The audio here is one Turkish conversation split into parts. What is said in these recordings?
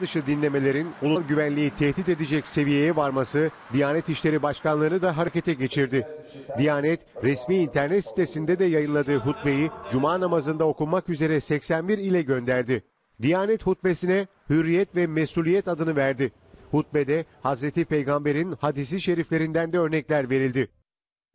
dışı dinlemelerin ulusal güvenliği tehdit edecek seviyeye varması Diyanet İşleri Başkanlığı'nı da harekete geçirdi. Diyanet resmi internet sitesinde de yayınladığı hutbeyi cuma namazında okunmak üzere 81 ile gönderdi. Diyanet hutbesine hürriyet ve mesuliyet adını verdi. Hutbede Hazreti Peygamber'in hadisi şeriflerinden de örnekler verildi.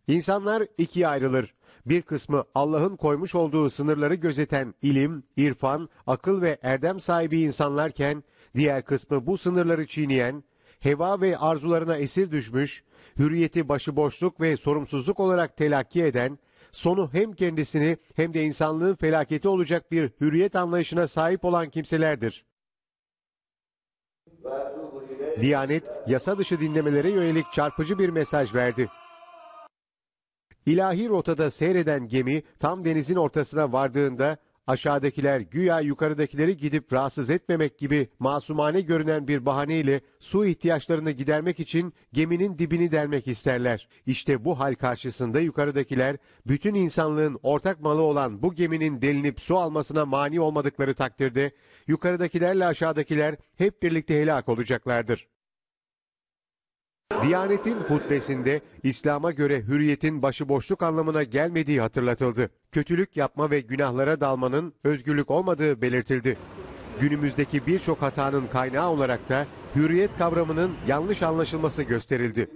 İnsanlar ikiye ayrılır. Bir kısmı Allah'ın koymuş olduğu sınırları gözeten ilim, irfan, akıl ve erdem sahibi insanlarken, diğer kısmı bu sınırları çiğneyen, heva ve arzularına esir düşmüş, hürriyeti başıboşluk ve sorumsuzluk olarak telakki eden, sonu hem kendisini hem de insanlığın felaketi olacak bir hürriyet anlayışına sahip olan kimselerdir. Diyanet, yasa dışı dinlemelere yönelik çarpıcı bir mesaj verdi. İlahi rotada seyreden gemi tam denizin ortasına vardığında aşağıdakiler güya yukarıdakileri gidip rahatsız etmemek gibi masumane görünen bir bahaneyle su ihtiyaçlarını gidermek için geminin dibini delmek isterler. İşte bu hal karşısında yukarıdakiler bütün insanlığın ortak malı olan bu geminin delinip su almasına mani olmadıkları takdirde yukarıdakilerle aşağıdakiler hep birlikte helak olacaklardır. Diyanetin hutbesinde İslam'a göre hürriyetin başıboşluk anlamına gelmediği hatırlatıldı. Kötülük yapma ve günahlara dalmanın özgürlük olmadığı belirtildi. Günümüzdeki birçok hatanın kaynağı olarak da hürriyet kavramının yanlış anlaşılması gösterildi.